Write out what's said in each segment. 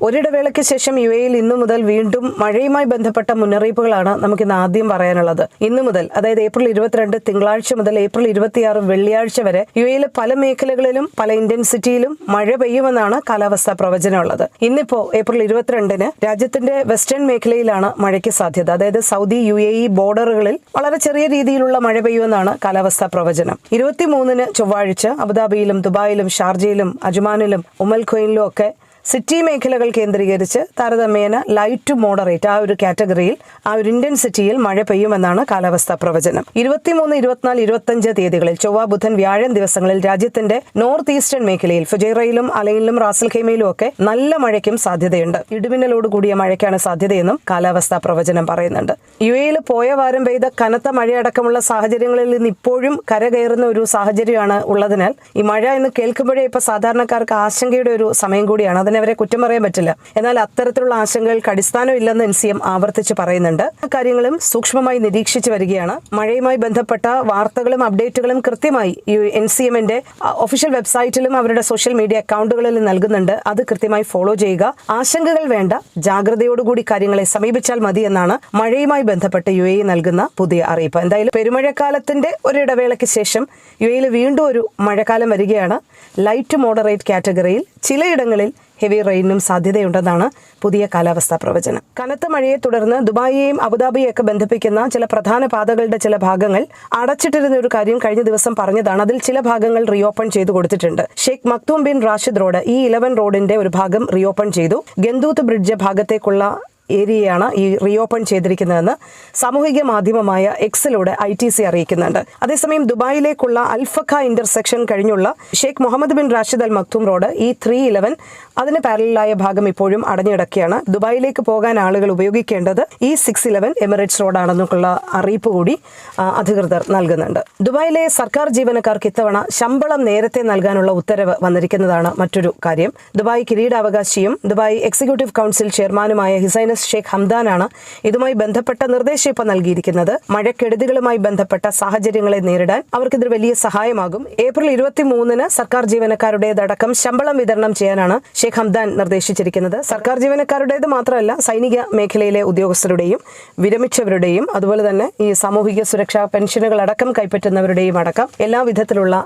ഒരിടവേളയ്ക്ക് ശേഷം യു എയിൽ ഇന്നു മുതൽ വീണ്ടും മഴയുമായി ബന്ധപ്പെട്ട മുന്നറിയിപ്പുകളാണ് നമുക്ക് ഇന്ന് ആദ്യം പറയാനുള്ളത്. ഇന്നു മുതൽ അതായത് ഏപ്രിൽ ഇരുപത്തിരണ്ട് തിങ്കളാഴ്ച മുതൽ ഏപ്രിൽ ഇരുപത്തിയാറ് വെള്ളിയാഴ്ച വരെ യു എയിലെ പല മേഖലകളിലും പല ഇന്റൻസിറ്റിയിലും മഴ പെയ്യുമെന്നാണ് കാലാവസ്ഥാ പ്രവചനമുള്ളത് ഇന്നിപ്പോ ഏപ്രിൽ ഇരുപത്തിരണ്ടിന് രാജ്യത്തിന്റെ വെസ്റ്റേൺ മേഖലയിലാണ് മഴയ്ക്ക് സാധ്യത. അതായത് സൗദി യു എ ബോർഡറുകളിൽ വളരെ ചെറിയ രീതിയിലുള്ള മഴ പെയ്യുമെന്നാണ് കാലാവസ്ഥാ പ്രവചനം. ഇരുപത്തിമൂന്നിന് ചൊവ്വാഴ്ച അബുദാബിയിലും ദുബായിലും ഷാർജയിലും അജ്മാനിലും ഉമൽ ഒക്കെ സിറ്റി മേഖലകൾ കേന്ദ്രീകരിച്ച് താരതമ്യേന ലൈറ്റ് ടു മോഡറേറ്റ് ആ ഒരു കാറ്റഗറിയിൽ ആ ഒരു ഇന്റൻസിറ്റിയിൽ മഴ പെയ്യുമെന്നാണ് കാലാവസ്ഥാ പ്രവചനം. ഇരുപത്തിമൂന്ന് ഇരുപത്തിനാല് ഇരുപത്തഞ്ച് തീയതികളിൽ ചൊവ്വ ബുധൻ വ്യാഴം ദിവസങ്ങളിൽ രാജ്യത്തിന്റെ നോർത്ത് ഈസ്റ്റേൺ മേഖലയിൽ ഫുജൈറയിലും അലയിലും റാസൽ ഖൈമയിലും ഒക്കെ നല്ല മഴയ്ക്കും സാധ്യതയുണ്ട്. ഇടിമിന്നലോട് കൂടിയ മഴയ്ക്കാണ് സാധ്യതയെന്നും കാലാവസ്ഥാ പ്രവചനം പറയുന്നുണ്ട്. യു എയിൽ പോയ വാരം പെയ്ത കനത്ത മഴയടക്കമുള്ള സാഹചര്യങ്ങളിൽ നിന്ന് ഇപ്പോഴും കരകയറുന്ന ഒരു സാഹചര്യമാണ് ഉള്ളതിനാൽ ഈ മഴ എന്ന് കേൾക്കുമ്പോഴേ ഇപ്പൊ സാധാരണക്കാർക്ക് ആശങ്കയുടെ ഒരു സമയം കൂടിയാണ്. അതിനെ അവരെ കുറ്റം പറയാൻ പറ്റില്ല. എന്നാൽ അത്തരത്തിലുള്ള ആശങ്കകൾക്ക് അടിസ്ഥാനമില്ലെന്ന് എൻ സി എം ആവർത്തിച്ച് പറയുന്നുണ്ട്. കാര്യങ്ങളും സൂക്ഷ്മമായി നിരീക്ഷിച്ചു വരികയാണ്. മഴയുമായി ബന്ധപ്പെട്ട വാർത്തകളും അപ്ഡേറ്റുകളും കൃത്യമായി എൻ സി എമ്മിന്റെ ഒഫീഷ്യൽ വെബ്സൈറ്റിലും അവരുടെ സോഷ്യൽ മീഡിയ അക്കൗണ്ടുകളിലും നൽകുന്നുണ്ട്. അത് കൃത്യമായി ഫോളോ ചെയ്യുക. ആശങ്കകൾ വേണ്ട. ജാഗ്രതയോടുകൂടി കാര്യങ്ങളെ സമീപിച്ചാൽ മതി എന്നാണ് മഴയുമായി ബന്ധപ്പെട്ട് യു എ നൽകുന്ന പുതിയ അറിയിപ്പ്. എന്തായാലും പെരുമഴക്കാലത്തിന്റെ ഒരു ഇടവേളയ്ക്ക് ശേഷം യു എയിൽ വീണ്ടും ഒരു മഴക്കാലം വരികയാണ്. ലൈറ്റ് മോഡറേറ്റ് കാറ്റഗറിയിൽ ചിലയിടങ്ങളിൽ ഹെവി റെയിനും സാധ്യതയുണ്ടെന്നാണ് പുതിയ കാലാവസ്ഥാ പ്രവചനം. കനത്ത മഴയെ തുടർന്ന് ദുബായിയെയും അബുദാബിയെയും ഒക്കെ ബന്ധിപ്പിക്കുന്ന ചില പ്രധാന പാതകളുടെ ചില ഭാഗങ്ങൾ അടച്ചിട്ടിരുന്ന ഒരു കാര്യം കഴിഞ്ഞ ദിവസം പറഞ്ഞതാണ്. അതിൽ ചില ഭാഗങ്ങൾ റീഓപ്പൺ ചെയ്തു കൊടുത്തിട്ടുണ്ട്. Sheikh Maktoum bin Rashid road E eleven റോഡിന്റെ ഒരു ഭാഗം റീഓപ്പൺ ചെയ്തു. ഗന്തൂത്ത് ബ്രിഡ്ജ് ഭാഗത്തേക്കുള്ള ഏരിയയാണ് ഈ റീഓപ്പൺ ചെയ്തിരിക്കുന്നതെന്ന് സാമൂഹിക മാധ്യമമായ എക്സിലൂടെ ഐ ടി സി അറിയിക്കുന്നുണ്ട്. അതേസമയം ദുബായിലേക്കുള്ള അൽഫഖ ഇന്റർസെക്ഷൻ കഴിഞ്ഞുള്ള Sheikh Mohammed bin Rashid Al Maktoum road E three eleven അതിന് പാരലായ ഭാഗം ഇപ്പോഴും അടഞ്ഞിടക്കുകയാണ്. ദുബായിലേക്ക് പോകാൻ ആളുകൾ ഉപയോഗിക്കേണ്ടത് ഈ സിക്സ് ഇലവൻ എമിറേറ്റ്സ് റോഡാണെന്നൊക്കെയുള്ള അറിയിപ്പ് കൂടി അധികൃതർ നൽകുന്നുണ്ട്. ദുബായിലെ സർക്കാർ ജീവനക്കാർക്ക് ഇത്തവണ ശമ്പളം നേരത്തെ നൽകാനുള്ള ഉത്തരവ് വന്നിരിക്കുന്നതാണ് മറ്റൊരു കാര്യം. ദുബായ് കിരീടാവകാശിയും ദുബായ് എക്സിക്യൂട്ടീവ് കൗൺസിൽ ചെയർമാനുമായ ഹിസൈനസ് ഷെയ്ഖ് ഹംദാനാണ് ഇതുമായി ബന്ധപ്പെട്ട നിർദ്ദേശം ഇപ്പോൾ നൽകിയിരിക്കുന്നത്. മഴക്കെടുതികളുമായി ബന്ധപ്പെട്ട സാഹചര്യങ്ങളെ നേരിടാൻ അവർക്കിത് വലിയ സഹായമാകും. ഏപ്രിൽ ഇരുപത്തി മൂന്നിന് സർക്കാർ ജീവനക്കാരുടേതടക്കം ശമ്പളം വിതരണം ചെയ്യാനാണ് ഷെയ്ഖ് ഹംദാൻ നിർദ്ദേശിച്ചിരിക്കുന്നത്. സർക്കാർ ജീവനക്കാരുടേത് മാത്രമല്ല സൈനിക മേഖലയിലെ ഉദ്യോഗസ്ഥരുടെയും വിരമിച്ചവരുടെയും അതുപോലെ തന്നെ ഈ സാമൂഹിക സുരക്ഷാ പെൻഷനുകൾ അടക്കം കൈപ്പറ്റുന്നവരുടെയും അടക്കം എല്ലാ വിധത്തിലുള്ള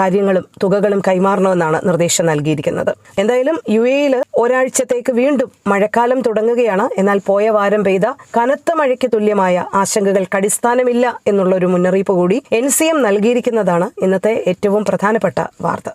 കാര്യങ്ങളും തുകകളും കൈമാറണമെന്നാണ് നിർദ്ദേശം നൽകിയിരിക്കുന്നത്. എന്തായാലും യു എയിൽ ഒരാഴ്ചത്തേക്ക് വീണ്ടും മഴക്കാലം തുടങ്ങുകയാണ് എന്നാൽ പോയ വാരം പെയ്ത കനത്ത മഴയ്ക്ക് തുല്യമായ ആശങ്കകൾക്ക് അടിസ്ഥാനമില്ല എന്നുള്ള ഒരു മുന്നറിയിപ്പ് കൂടി എൻ സി എം നൽകിയിരിക്കുന്നതാണ് ഇന്നത്തെ ഏറ്റവും പ്രധാനപ്പെട്ട വാർത്ത.